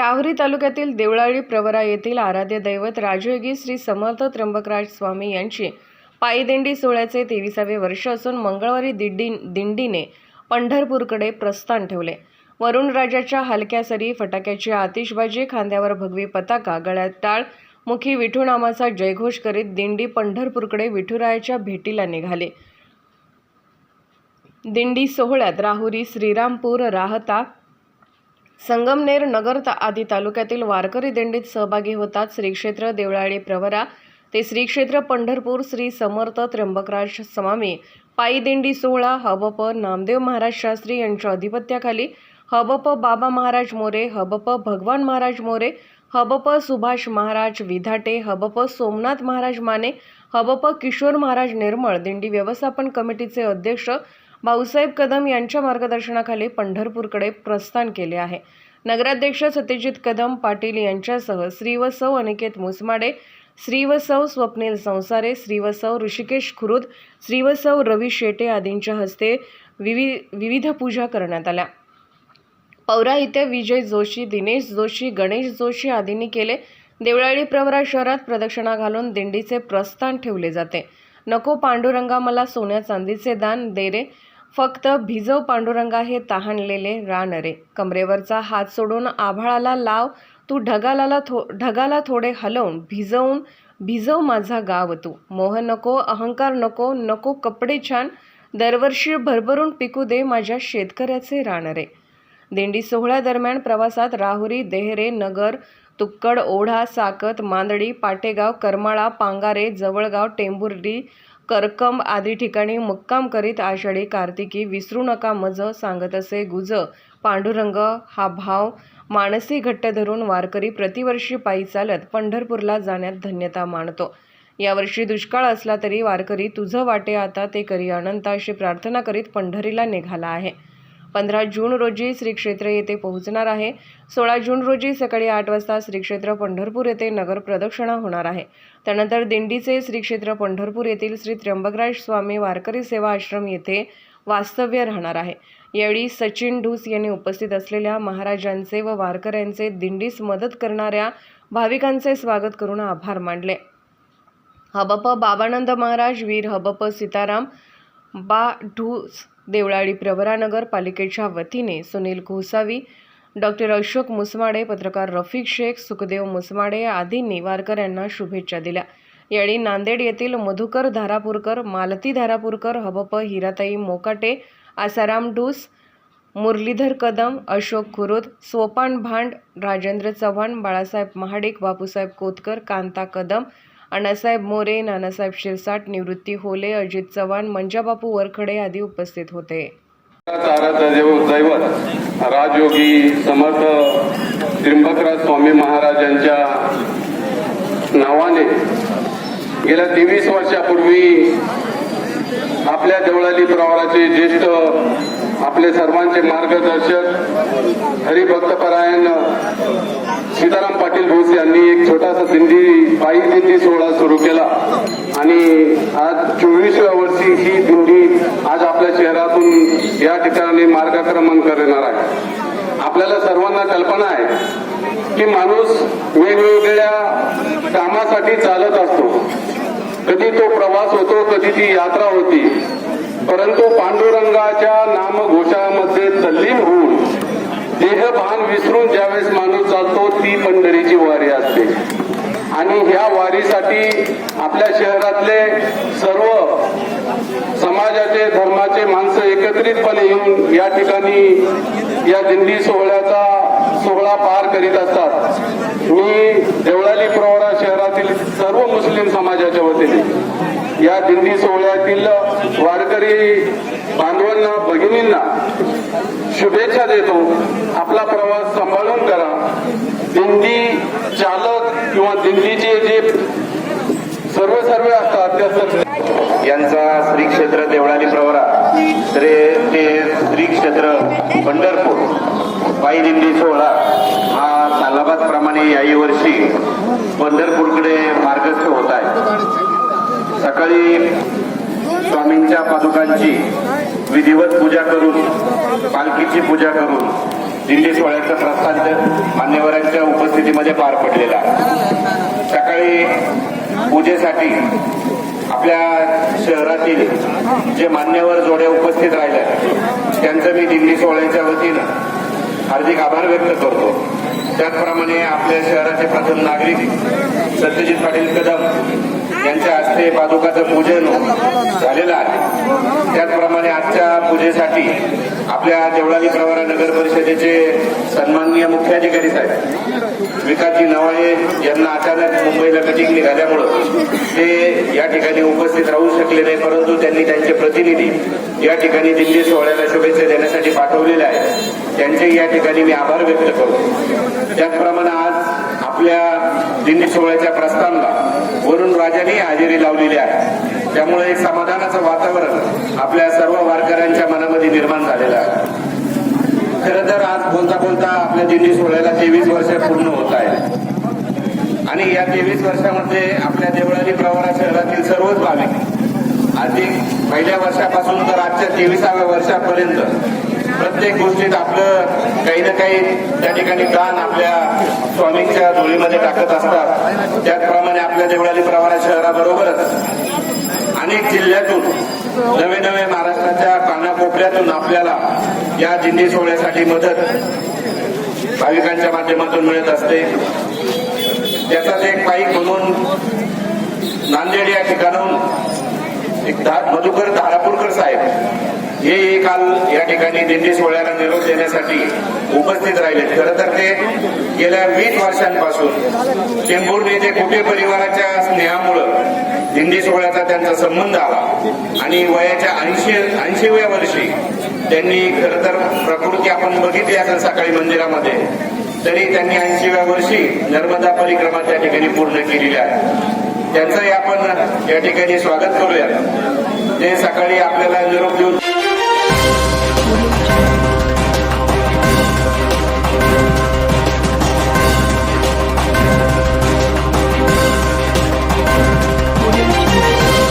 राहुरी तालुक्यातील देवळाळी प्रवरा येथील आराध्य दैवत राजयोगी श्री समर्थ त्र्यंबकराज स्वामी यांची पायीदिंडी सोहळ्याचे तेविसावे वर्ष असून मंगळवारी दिंडी दिंडीने पंढरपूरकडे प्रस्थान ठेवले. वरुण राजाच्या हलक्या सरी फटाक्याची आतिषबाजी खांद्यावर भगवी पताका गळ्यात टाळ मुखी विठू नामाचा जयघोष करीत दिंडी पंढरपूरकडे विठुरायाच्या भेटीला निघाले. दिंडी सोहळ्यात राहुरी श्रीरामपूर राहता संगमनेर नगर ता- आदी तालुक्यातील वारकरी दिंडीत सहभागी होतात श्री क्षेत्र देवळाळी प्रवरा. ते श्री क्षेत्र पंढरपूर श्री समर्थ त्र्यंबकराज स्वामी पायी दिंडी सोहळा हबप नामदेव महाराज शास्त्री यांच्या अधिपत्याखाली हबप बाबा महाराज मोरे हबप भगवान महाराज मोरे हबप सुभाष महाराज विधाटे हबप सोमनाथ महाराज माने हबप किशोर महाराज निर्मळ दिंडी व्यवस्थापन कमिटीचे अध्यक्ष भाऊसाहेब कदम यांच्या मार्गदर्शनाखाली पंढरपूरकडे प्रस्थान केले आहे. नगराध्यक्ष सत्यजित कदम पाटील यांच्यासह श्री व सौ अनिकेत मुसमाडे श्री व सौ स्वप्नील संसारे श्री व सौ ऋषिकेश खुरुद श्री व सौ रवी शेटे आदींच्या हस्ते विवि विविध पूजा करण्यात आल्या. पौराहित्य विजय जोशी दिनेश जोशी गणेश जोशी आदींनी केले. देवळाळी प्रवरा शहरात प्रदक्षिणा घालून दिंडीचे प्रस्थान ठेवले जाते. नको पांडुरंगा मला सोन्या चांदीचे दान दे रे. फक्त भिजव पांडुरंगा हे तहानलेले रान रे कमरेवरचा हात सोडून आभाळाला लाव तू ढगाला थो ढगाला थोडे हलवून भिजवून भिजव माझा गाव तू. मोह नको अहंकार नको नको कपडे छान दरवर्षी भरभरून पिकू दे माझ्या शेतकऱ्याचे रान रे दिंडी सोहळ्यादरम्यान प्रवासात राहुरी देहरे नगर तुक्कड ओढा साकत मांदडी पाटेगाव करमाळा पांगारे जवळगाव टेंभुर्डी करकंब आदी ठिकाणी मुक्काम करीत आषाढी कार्तिकी विसरू नका मज सांगत असे गुज. पांडुरंग हा भाव मानसी घट्ट धरून वारकरी प्रतिवर्षी पायी चालत पंढरपूरला जाण्यात धन्यता मानतो. यावर्षी दुष्काळ असला तरी वारकरी तुझं वाटे आता ते करी अनंत अशी प्रार्थना करीत पंढरीला निघाला आहे. पंधरा जून रोजी श्रीक्षेत्र येथे पोहोचणार आहे. सोळा जून रोजी सकाळी आठ वाजता श्रीक्षेत्र पंढरपूर येथे नगर प्रदक्षिणा होणार आहे. त्यानंतर दिंडीचे श्रीक्षेत्र पंढरपूर येथील श्री त्र्यंबकराज स्वामी वारकरी सेवा आश्रम येथे वास्तव्य राहणार आहे. यावेळी सचिन ढूस यांनी उपस्थित असलेल्या महाराजांचे व वारकऱ्यांचे दिंडीस मदत करणाऱ्या भाविकांचे स्वागत करून आभार मानले. हबप बाबानंद महाराज वीर हबप सीताराम बा ढूस देवळाळी प्रवरानगर पालिकेच्या वतीने सुनील घोसावी डॉक्टर अशोक मुसमाडे पत्रकार रफिक शेख सुखदेव मुसमाडे आदींनी वारकऱ्यांना शुभेच्छा दिल्या. यावेळी नांदेड येथील मधुकर धारापूरकर मालती धारापूरकर हबप हिराताई मोकाटे आसाराम डूस मुरलीधर कदम अशोक खुरुद सोपान भांड राजेंद्र चव्हाण बाळासाहेब महाडिक बापूसाहेब कोतकर कांता कदम अण्णासाहेब मोरे नानासाहेब शिरसाट निवृत्ती होले अजित चव्हाण मंजाबापू वरखडे आदी उपस्थित होते. दैवत राजयोगी समर्थ त्रिंबकराज स्वामी महाराजांच्या नावाने गेल्या तेवीस वर्षापूर्वी आपल्या देवळाली प्रवाराचे ज्येष्ठ आपले सर्वांचे मार्गदर्शक हरिभक्तपरायण सीताराम पाटील भोस यांनी एक छोटासा दिंडी पायी दिंडी सोहळा सुरू केला. आणि आज चोवीसव्या वर्षी ही दिंडी आज आपल्या शहरातून या ठिकाणी मार्गक्रमण करणार आहे. आपल्याला सर्वांना कल्पना आहे की माणूस वेगवेगळ्या कामासाठी चालत असतो. कधी तो प्रवास होतो कधी ती यात्रा होती. परंतु पांडुरंगाच्या नामघोषामध्ये तल्लीन होऊन देहभान विसरून ज्यावेळेस माणूस जातो ती पंढरीची वारी असते. आणि ह्या वारीसाठी आपल्या शहरातले सर्व समाजाचे धर्माचे माणसं एकत्रितपणे येऊन या ठिकाणी या दिंडी सोहळ्याचा सोहळा पार करीत असतात. मी देवळाली प्रवरा शहरातील सर्व मुस्लिम समाजाच्या वतीने या दिंडी सोहळ्यातील वारकरी बांधवांना भगिनींना शुभेच्छा देतो. आपला प्रवास सांभाळून करा. दिंडी चालक किंवा दिंडीचे जे सर्व सर्व असतात त्या सर्व यांचा श्री क्षेत्र देवळाली प्रवास पायी दिंडी सोहळा हा सालाबाद प्रमाणे याही वर्षी पंढरपूरकडे मार्गस्थ होत आहे. सकाळी स्वामींच्या पादुकांची विधिवत पूजा करून पालखीची पूजा करून दिंडी सोहळ्याचं प्रस्थान मान्यवरांच्या उपस्थितीमध्ये पार पडलेला सकाळी पूजेसाठी आपल्या शहरातील जे मान्यवर जोड्या उपस्थित राहिल्या त्यांचं मी दिंडी सोहळ्याच्या वतीनं हार्दिक आभार व्यक्त करतो. त्याचप्रमाणे आपल्या शहराचे प्रथम नागरिक सत्यजित पाटील कदम यांच्या हस्ते पादुकाचं पूजन झालेलं आहे. त्याचप्रमाणे आजच्या पूजेसाठी आपल्या देवळाली प्रवरा नगर परिषदेचे सन्माननीय मुख्याधिकारी साहेब विकासजी नवाळे यांना अचानक मुंबईला मिटिंग निघाल्यामुळं ते या ठिकाणी उपस्थित राहू शकले नाही परंतु त्यांनी त्यांचे प्रतिनिधी या ठिकाणी दिल्ली सोहळ्याला शुभेच्छा देण्यासाठी पाठवलेले आहे त्यांचे या ठिकाणी मी आभार व्यक्त करतो. त्याचप्रमाणे आज आपल्या दिंडी सोहळ्याच्या प्रस्थानला वरुण राजांनी हजेरी लावलेली आहे. त्यामुळे एक समाधानाचं वातावरण आपल्या सर्व वारकऱ्यांच्या मनामध्ये निर्माण झालेलं आहे. खरं तर आज बोलता बोलता आपल्या दिंडी सोहळ्याला तेवीस वर्ष पूर्ण होत आहे आणि या तेवीस वर्षामध्ये आपल्या देवळाली प्रवारा शहरातील सर्वच भाविक आधी पहिल्या वर्षापासून तर आजच्या तेविसाव्या वर्षापर्यंत प्रत्येक गोष्टीत आपलं काही ना काही त्या ठिकाणी दान आपल्या स्वामींच्या धुळीमध्ये टाकत असतात. त्याचप्रमाणे आपल्या देवळाली प्रवारा शहराबरोबरच अनेक जिल्ह्यातून नवे नवे महाराष्ट्राच्या कानाकोपऱ्यातून आपल्याला या दिंडी सोहळ्यासाठी मदत भाविकांच्या माध्यमातून मिळत असते. त्याचाच एक पाईक म्हणून नांदेड या ठिकाणाहून एक धा मधुकर धारापूरकर साहेब हे काल या ठिकाणी दिंडी सोहळ्याला निरोप देण्यासाठी उपस्थित राहिले. खरं तर ते गेल्या वीस वर्षांपासून चेंबूर येथे कुठे परिवाराच्या स्नेहामुळं दिंडी सोहळ्याचा त्यांचा संबंध आला आणि वयाच्या ऐंशी ऐंशीव्या वर्षी त्यांनी खरं तर प्रकृती आपण बघितली असेल सकाळी मंदिरामध्ये तरी त्यांनी ऐंशीव्या वर्षी नर्मदा परिक्रमा त्या ठिकाणी पूर्ण केलेली आहे त्यांचंही आपण या ठिकाणी स्वागत करूया. ते सकाळी आपल्याला निरोप देऊन